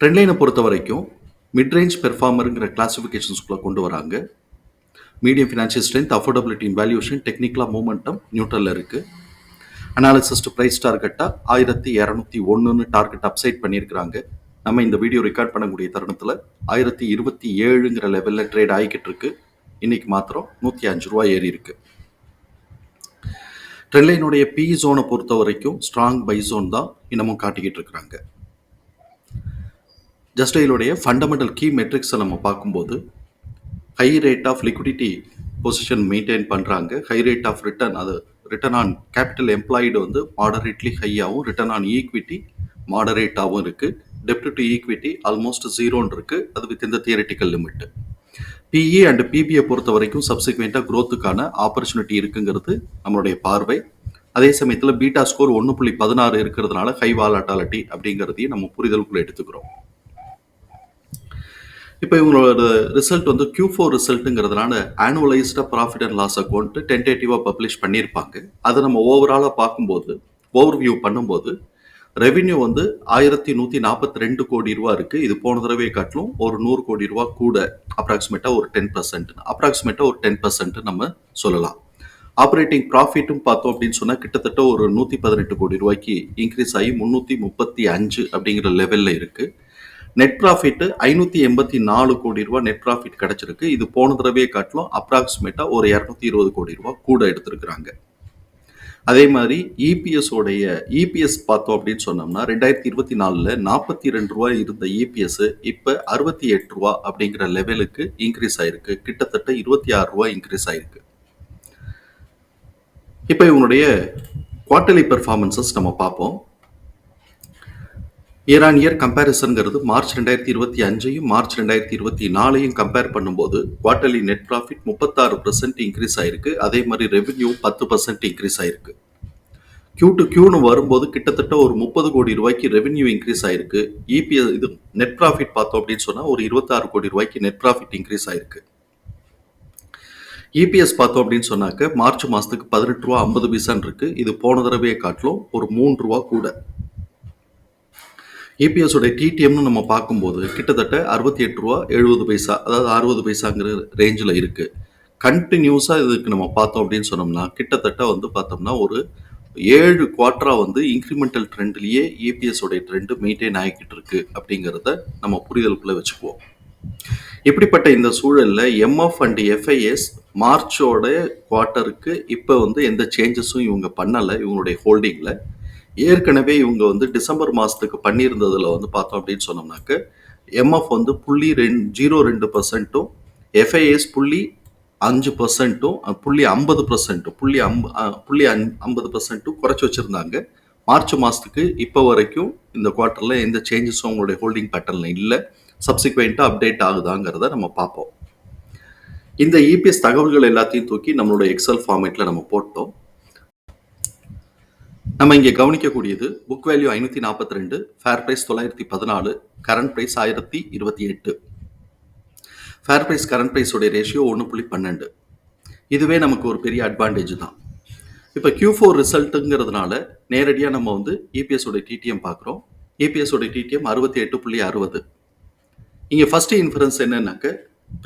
ட்ரெண்ட்லைனை பொறுத்த வரைக்கும் மிட்ரேஞ்ச் பெர்ஃபார்மருங்கிற கிளாஸிஃபிகேஷன்ஸ்குள்ளே கொண்டு வராங்க. Medium financial strength affordability valuation டெக்னிக்கலாக மூமெண்டம் நியூட்ரலில் இருக்குது அனாலிசிஸ் டு ப்ரைஸ் டார்கெட்டாக ஆயிரத்தி இரநூத்தி ஒன்றுன்னு டார்கெட் அப்சைட் பண்ணியிருக்கிறாங்க. நம்ம இந்த வீடியோ ரெக்கார்ட் பண்ணக்கூடிய தருணத்தில் ஆயிரத்தி இருபத்தி ஏழுங்கிற லெவலில் ட்ரேட் ஆகிக்கிட்டு இருக்கு. இன்னைக்கு மாத்திரம் நூற்றி அஞ்சு ரூபா ஏறி இருக்கு. ட்ரெண்ட்லைனுடைய பி ஜோனை பொறுத்த வரைக்கும் ஸ்ட்ராங் பை ஜோன் தான் இன்னமும் காட்டிக்கிட்டு இருக்கிறாங்க. ஜஸ்டைலுடைய ஃபண்டமெண்டல் கீ மெட்ரிக்ஸை நம்ம பார்க்கும்போது high rate of liquidity position maintain பண்ணுறாங்க ஹை ரேட் ஆஃப் ரிட்டர்ன் அது ரிட்டர்ன் ஆன் கேபிட்டல் எம்ப்ளாய்டு வந்து மாடரேட்லி ஹையாகவும் ரிட்டர்ன் ஆன் ஈக்விட்டி மாடரேட்டாகவும் இருக்குது டெப்ட் டு ஈக்விட்டி ஆல்மோஸ்ட் ஜீரோன்னு இருக்குது அது வித் இந்த தியரிட்டிக்கல் லிமிட் பிஇ அண்ட் பிபியை பொறுத்த வரைக்கும் சப்சிக்வெண்ட்டாக க்ரோத்துக்கான ஆப்பர்ச்சுனிட்டி இருக்குங்கிறது நம்மளுடைய பார்வை. அதே சமயத்தில் பீட்டா ஸ்கோர் ஒன்று புள்ளி பதினாறு இருக்கிறதுனால ஹை வாலாட்டாலிட்டி அப்படிங்கிறதையும் நம்ம புரிதலுக்குள்ளே எடுத்துக்கிறோம். இப்போ இவங்களோட ரிசல்ட் வந்து கியூ ஃபோர் ரிசல்ட்டுங்கிறதுனால ஆனுவலைஸ்டாக ப்ராஃபிட் அண்ட் லாஸ் அக்கௌண்ட்டு டென்டேட்டிவாக பப்ளிஷ் பண்ணியிருப்பாங்க. அதை நம்ம ஓவராலாக பார்க்கும்போது ஓவர் வியூ பண்ணும்போது ரெவின்யூ வந்து ஆயிரத்தி நூற்றி நாற்பத்தி ரெண்டு கோடி ரூபா இருக்குது இது போன தடவை காட்டிலும் ஒரு நூறு கோடி ரூபா கூட அப்ராக்சிமேட்டாக ஒரு டென் பர்சன்ட் அப்ராக்சிமேட்டாக ஒரு டென் பர்சன்ட் நம்ம சொல்லலாம். ஆப்ரேட்டிங் ப்ராஃபிட்டும் பார்த்தோம் அப்படின்னு சொன்னால் கிட்டத்தட்ட ஒரு நூற்றி பதினெட்டு கோடி ரூபாய்க்கு இன்க்ரீஸ் ஆகி முந்நூற்றி முப்பத்தி அஞ்சு அப்படிங்கிற லெவலில் இருக்குது நெட் ப்ராஃபிட் ஐநூற்றி எண்பத்தி நாலு கோடி ரூபா நெட் ப்ராஃபிட் கிடச்சிருக்கு. இது போன தடவையை காட்டிலும் அப்ராக்சிமேட்டாக ஒரு இரநூத்தி இருபது கோடி ரூபா கூட எடுத்திருக்கிறாங்க. அதே மாதிரி இபிஎஸ் உடைய இபிஎஸ் பார்த்தோம் அப்படின்னு சொன்னோம்னா ரெண்டாயிரத்தி இருபத்தி நாலில் நாற்பத்தி ரெண்டு ரூபா இருந்த இபிஎஸ் இப்போ அறுபத்தி எட்டு ரூபா அப்படிங்கிற லெவலுக்கு இன்க்ரீஸ் ஆயிருக்கு. கிட்டத்தட்ட இருபத்தி ஆறு ரூபா இன்க்ரீஸ் ஆயிருக்கு. இப்போ இவனுடைய குவார்டர்லி பெர்ஃபார்மன்சஸ் நம்ம பார்ப்போம். இயர் ஆன் இயர் கம்பேரிசன்ங்கிறது மார்ச் ரெண்டாயிரத்தி இருபத்தி அஞ்சையும் மார்ச் ரெண்டாயிரத்தி இருபத்தி நாலையும் கம்பேர் பண்ணும்போது குவார்டர்லி நெட் ப்ராஃபிட் முப்பத்தாறு பர்சன்ட் இன்க்ரீஸ் ஆயிருக்கு. அதே மாதிரி ரெவென்யூ பத்து பர்சன்ட் இன்க்ரீஸ் ஆயிருக்கு. கியூ டு கியூன்னு வரும்போது கிட்டத்தட்ட ஒரு முப்பது கோடி ரூபாய்க்கு ரெவென்யூ இன்க்ரீஸ் ஆயிருக்கு. இபிஎஸ் இது நெட் ப்ராஃபிட் பார்த்தோம் அப்படின்னு சொன்னால் ஒரு இருபத்தாறு கோடி ரூபாய்க்கு நெட் ப்ராஃபிட் இன்க்ரீஸ் ஆயிருக்கு. இபிஎஸ் பார்த்தோம் அப்படின்னு சொன்னாக்க மார்ச் மாதத்துக்கு பதினெட்டு ரூபா ஐம்பது பைசான் இருக்குது இது போன தடவையை காட்டிலும் ஒரு மூன்று ரூபா கூட. இபிஎஸ் உடைய டிடிஎம்னு நம்ம பார்க்கும்போது கிட்டத்தட்ட அறுபத்தி எட்டு ரூபா எழுபது பைசா அதாவது அறுபது பைசாங்கிற ரேஞ்சில் இருக்குது கண்டினியூஸாக இதுக்கு நம்ம பார்த்தோம் அப்படின்னு சொன்னோம்னா கிட்டத்தட்ட வந்து பார்த்தோம்னா ஒரு ஏழு குவார்ட்டராக வந்து இன்க்ரிமெண்டல் ட்ரெண்ட்லேயே இபிஎஸ் உடைய ட்ரெண்டு மெயின்டைன் ஆகிக்கிட்டு இருக்கு அப்படிங்கிறத நம்ம புரிதலுக்குள்ளே வச்சுக்குவோம். இப்படிப்பட்ட இந்த சூழலில் எம்எஃப் அண்ட் எஃப்ஐஎஸ் மார்ச்சோட குவார்ட்டருக்கு இப்போ வந்து எந்த சேஞ்சஸும் இவங்க பண்ணலை இவங்களுடைய ஹோல்டிங்கில் ஏற்கனவே இவங்க வந்து டிசம்பர் மாதத்துக்கு பண்ணியிருந்ததில் வந்து பார்த்தோம் அப்படின்னு சொன்னோம்னாக்க எம்எஃப் வந்து புள்ளி ரெண்டு ஜீரோ ரெண்டு பர்சன்ட்டும் எஃப்ஐஎஸ் புள்ளி அஞ்சு பர்சன்ட்டும் புள்ளி ஐம்பது பர்சன்ட்டும் புள்ளி அம்ப புள்ளி அன் ஐம்பது பர்சன்ட்டும் குறைச்சி வச்சுருந்தாங்க. மார்ச் மாதத்துக்கு இப்போ வரைக்கும் இந்த குவார்ட்டரில் எந்த சேஞ்சஸும் அவங்களுடைய ஹோல்டிங் பேட்டர்னில் இல்லை. சப்சிக்வெண்ட்டாக அப்டேட் ஆகுதாங்கிறத நம்ம பார்ப்போம். இந்த இபிஎஸ் தகவல்கள் எல்லாத்தையும் தூக்கி நம்மளோட எக்ஸல் ஃபார்மேட்டில் நம்ம போட்டோம். நம்ம இங்கே கவனிக்கக்கூடியது புக் வேல்யூ ஐநூற்றி நாற்பத்தி ரெண்டு ஃபேர் ப்ரைஸ் தொள்ளாயிரத்தி பதினாலு கரண்ட் ப்ரைஸ் ஆயிரத்தி இருபத்தி எட்டு. ஃபேர் ப்ரைஸ் கரண்ட் ப்ரைஸோடைய ரேஷியோ ஒன்று புள்ளி பன்னெண்டு. இதுவே நமக்கு ஒரு பெரிய அட்வான்டேஜ் தான். இப்போ கியூ ஃபோர் ரிசல்ட்டுங்கிறதுனால நேரடியாக நம்ம வந்து EPS டிடிஎம் பார்க்குறோம் EPS டிடிஎம் அறுபத்தி எட்டு புள்ளி அறுபது. இங்கே ஃபஸ்ட்டு இன்ஃபரன்ஸ் என்னன்னாக்க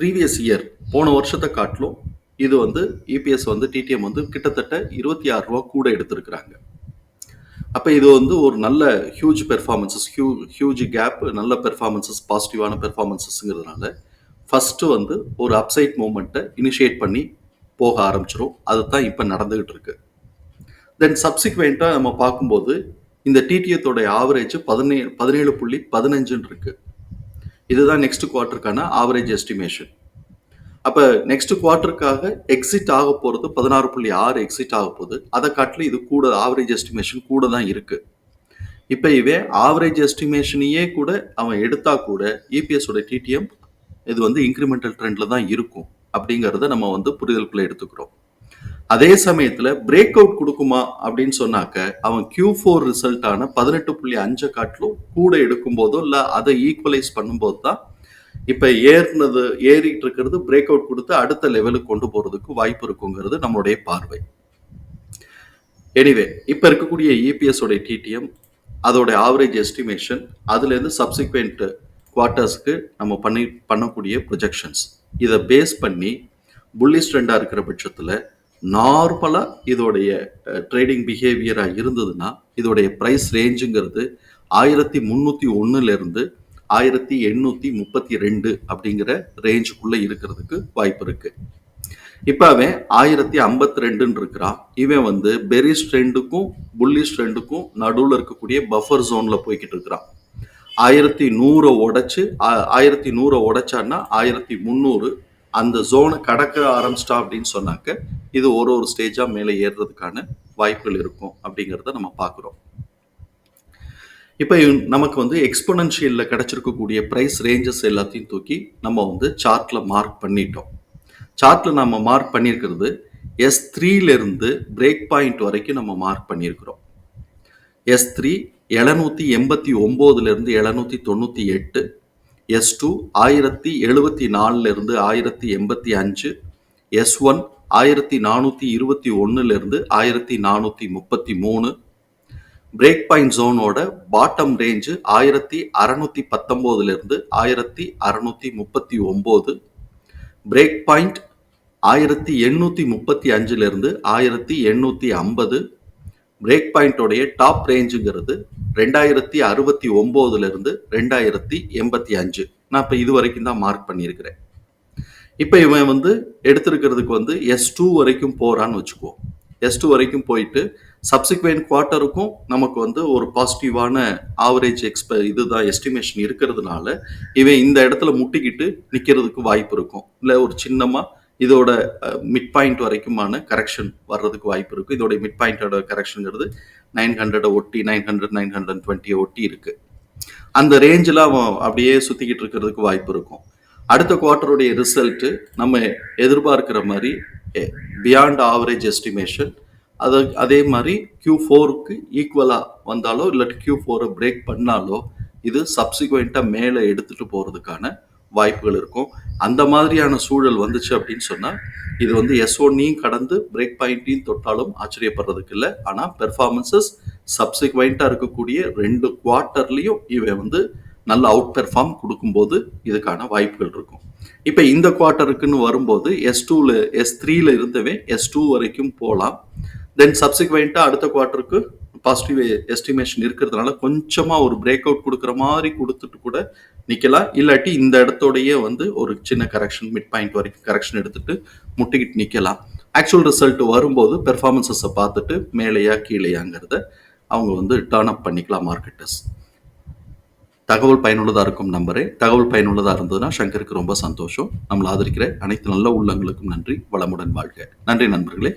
ப்ரீவியஸ் இயர் போன வருஷத்தை காட்டிலும் இது வந்து இபிஎஸ் வந்து டிடிஎம் வந்து கிட்டத்தட்ட இருபத்தி ஆறு ரூபா கூட எடுத்திருக்கிறாங்க. அப்போ இது வந்து ஒரு நல்ல huge performances huge huge gap நல்ல பெர்ஃபார்மன்சஸ் பாசிட்டிவான பெர்ஃபார்மன்சஸ்ங்கிறதுனால ஃபஸ்ட்டு வந்து ஒரு அப்சைட் மூமெண்ட்டை இனிஷியேட் பண்ணி போக ஆரம்பிச்சிரும். அதுதான் இப்போ நடந்துகிட்டு இருக்கு. தென் சப்சிக்வெண்ட்டாக நம்ம பார்க்கும்போது இந்த டிடிஎத்தோடைய ஆவரேஜ் பதினேழு பதினேழு புள்ளி பதினஞ்சுன்னு இருக்கு. இதுதான் நெக்ஸ்ட் குவார்ட்டருக்கான ஆவரேஜ் எஸ்டிமேஷன் அப்போ நெக்ஸ்ட் குவார்ட்டருக்காக எக்ஸிட் ஆக போகிறது பதினாறு புள்ளி ஆறு எக்ஸிட் ஆக போகுது. அதை காட்டிலும் இது கூட ஆவரேஜ் எஸ்டிமேஷன் கூட தான் இருக்குது இப்போ இவன் ஆவரேஜ் எஸ்டிமேஷனையே கூட அவன் எடுத்தா கூட இபிஎஸோட டிடிஎம் இது வந்து இன்க்ரிமெண்டல் ட்ரெண்டில் தான் இருக்கும். அப்படிங்கிறத நம்ம வந்து புரிதலுக்குள்ளே எடுத்துக்கிறோம். அதே சமயத்தில் பிரேக் அவுட் கொடுக்குமா அப்படின்னு சொன்னாக்க அவன் கியூ ஃபோர் ரிசல்ட்டான பதினெட்டு புள்ளி அஞ்சை காட்டிலும் கூட எடுக்கும் போதோ அதை ஈக்குவலைஸ் பண்ணும்போது தான் இப்போ ஏறினது ஏறிட்டு இருக்கிறது பிரேக் அவுட் கொடுத்து அடுத்த லெவலுக்கு கொண்டு போகிறதுக்கு வாய்ப்பு இருக்குங்கிறது நம்மளுடைய பார்வை. எனிவே இப்போ இருக்கக்கூடிய இபிஎஸ் உடைய டிடிஎம் அதோடைய ஆவரேஜ் எஸ்டிமேஷன் அதுலேருந்து சப்சிக்வெண்ட் குவார்ட்டர்ஸ்க்கு நம்ம பண்ணி பண்ணக்கூடிய ப்ரொஜெக்ஷன்ஸ் இதை பேஸ் பண்ணி புல்லிஸ் ட்ரெண்டாக இருக்கிற பட்சத்தில் நார்மலாக இதோடைய ட்ரேடிங் பிஹேவியராக இருந்ததுன்னா இதோடைய ப்ரைஸ் ரேஞ்சுங்கிறது ஆயிரத்தி முந்நூற்றி ஒன்றுலேருந்து ஆயிரத்தி எண்ணூற்றி முப்பத்தி ரெண்டு அப்படிங்கிற ரேஞ்சுக்குள்ளே இருக்கிறதுக்கு வாய்ப்பு இருக்குது இப்போ அவன் ஆயிரத்தி ஐம்பத்தி ரெண்டுன்னு இருக்கிறான். இவன் வந்து பெரிஸ் ட்ரெண்டுக்கும் புல்லிஸ் ட்ரெண்டுக்கும் நடுவில் இருக்கக்கூடிய பஃபர் ஜோனில் போய்கிட்டு இருக்கிறான். ஆயிரத்தி நூறை உடைச்சு ஆ- ஆயிரத்தி நூறை உடைச்சான்னா ஆயிரத்தி முந்நூறு அந்த ஜோனை கடக்க ஆரம்பிச்சிட்டா அப்படின்னு சொன்னாக்க இது ஒரு ஒரு ஸ்டேஜாக மேலே ஏறுறதுக்கான வாய்ப்புகள் இருக்கும் அப்படிங்கிறத நம்ம பார்க்குறோம். இப்போ நமக்கு வந்து எக்ஸ்பொனன்ஷியலில் கிடச்சிருக்கக்கூடிய ப்ரைஸ் ரேஞ்சஸ் எல்லாத்தையும் தூக்கி நம்ம வந்து சார்ட்டில் மார்க் பண்ணிட்டோம். சார்ட்டில் நம்ம மார்க் பண்ணியிருக்கிறது எஸ் த்ரீலேருந்து பிரேக் பாயிண்ட் வரைக்கும் நம்ம மார்க் பண்ணியிருக்கிறோம் எஸ் த்ரீ எழுநூற்றி எண்பத்தி ஒம்போதுலேருந்து எழுநூற்றி தொண்ணூற்றி எட்டு எஸ் டூ ஆயிரத்தி எழுபத்தி நாலுலேருந்து ஆயிரத்தி எண்பத்தி அஞ்சு எஸ் ஒன் ஆயிரத்தி நானூற்றி இருபத்தி ஒன்றுலேருந்து ஆயிரத்தி நானூற்றி முப்பத்தி மூணு பிரேக் பாயிண்ட் ஜோனோட பாட்டம் ரேஞ்சு ஆயிரத்தி அறநூற்றி பத்தொம்போதுலேருந்து ஆயிரத்தி அறநூற்றி முப்பத்தி ஒம்பது. பிரேக் பாயிண்ட் ஆயிரத்தி எண்ணூற்றி முப்பத்தி அஞ்சுலேருந்து ஆயிரத்தி எண்ணூற்றி ஐம்பது. பிரேக் பாயிண்டோடைய டாப் ரேஞ்சுங்கிறது ரெண்டாயிரத்தி அறுபத்தி ஒம்போதுலேருந்து ரெண்டாயிரத்தி எண்பத்தி அஞ்சு. நான் இப்போ இது வரைக்கும் தான் மார்க் பண்ணியிருக்கிறேன். இப்போ இவன் வந்து எடுத்திருக்கிறதுக்கு வந்து எஸ் டூ வரைக்கும் போறான்னு வச்சுக்குவோம். எஸ் டூ வரைக்கும் போயிட்டு சப்சிக்வெண்ட் குவார்ட்டருக்கும் நமக்கு வந்து ஒரு பாசிட்டிவான ஆவரேஜ் எக்ஸ்ப இதுதான் எஸ்டிமேஷன் இருக்கிறதுனால இவன் இந்த இடத்துல முட்டிக்கிட்டு நிற்கிறதுக்கு வாய்ப்பு இருக்கும். இல்லை ஒரு சின்னமாக இதோட மிட் பாயிண்ட் வரைக்குமான கரெக்ஷன் வர்றதுக்கு வாய்ப்பு இருக்குது இதோட மிட் பாயிண்டோட கரெக்ஷனுங்கிறது நைன் ஹண்ட்ரடை ஒட்டி நைன் ஹண்ட்ரட் நைன் ஹண்ட்ரட் டுவெண்ட்டியை ஒட்டி இருக்கு. அந்த ரேஞ்சில் அவன் அப்படியே சுற்றிக்கிட்டு இருக்கிறதுக்கு வாய்ப்பு இருக்கும். அடுத்த குவார்ட்டருடைய ரிசல்ட்டு நம்ம எதிர்பார்க்கிற மாதிரி பியாண்ட் ஆவரேஜ் எஸ்டிமேஷன் அது அதே மாதிரி கியூ ஃபோருக்கு ஈக்குவலாக வந்தாலோ இல்லாட்டி கியூ ஃபோரை பிரேக் பண்ணாலோ இது சப்சிக்வெண்ட்டாக மேலே எடுத்துகிட்டு போகிறதுக்கான வாய்ப்புகள் இருக்கும். அந்த மாதிரியான சூழல் வந்துச்சு அப்படின்னு சொன்னால் இது வந்து எஸ் ஒன்னையும் கடந்து பிரேக் பாயிண்ட்டையும் தொட்டாலும் ஆச்சரியப்படுறதுக்கு இல்லை. ஆனால் பெர்ஃபார்மன்சஸ் சப்சிக்வெண்ட்டாக இருக்கக்கூடிய ரெண்டு குவார்ட்டர்லேயும் இவன் வந்து நல்ல அவுட் பெர்ஃபார்ம் கொடுக்கும்போது இதுக்கான வாய்ப்புகள் இருக்கும். இப்போ இந்த குவார்ட்டருக்குன்னு வரும்போது எஸ் டூவில் எஸ் த்ரீல இருந்தவே எஸ் டூ வரைக்கும் போகலாம் தென் சப்சிக்வெண்ட்டாக அடுத்த குவார்ட்டருக்கு பாசிட்டிவ் எஸ்டிமேஷன் இருக்கிறதுனால கொஞ்சமாக ஒரு பிரேக் அவுட் கொடுக்குற மாதிரி கொடுத்துட்டு கூட நிற்கலாம் இல்லாட்டி இந்த இடத்தோடையே வந்து ஒரு சின்ன கரெக்ஷன் மிட் பாயிண்ட் வரைக்கும் கரெக்ஷன் எடுத்துட்டு முட்டிக்கிட்டு நிற்கலாம் ஆக்சுவல் ரிசல்ட் வரும்போது பெர்ஃபார்மன்ஸஸை பார்த்துட்டு மேலேயா கீழேயாங்கிறத அவங்க வந்து டர்ன் அப் பண்ணிக்கலாம் மார்க்கெட்டர்ஸ் தகவல் பயனுள்ளதாக இருக்கும் நம்பரே. தகவல் பயனுள்ளதாக இருந்ததுன்னா சங்கருக்கு ரொம்ப சந்தோஷம். நம்மளை ஆதரிக்கிற அனைத்து நல்ல உள்ளங்களுக்கும் நன்றி. வளமுடன் வாழ்க. நன்றி நண்பர்களே.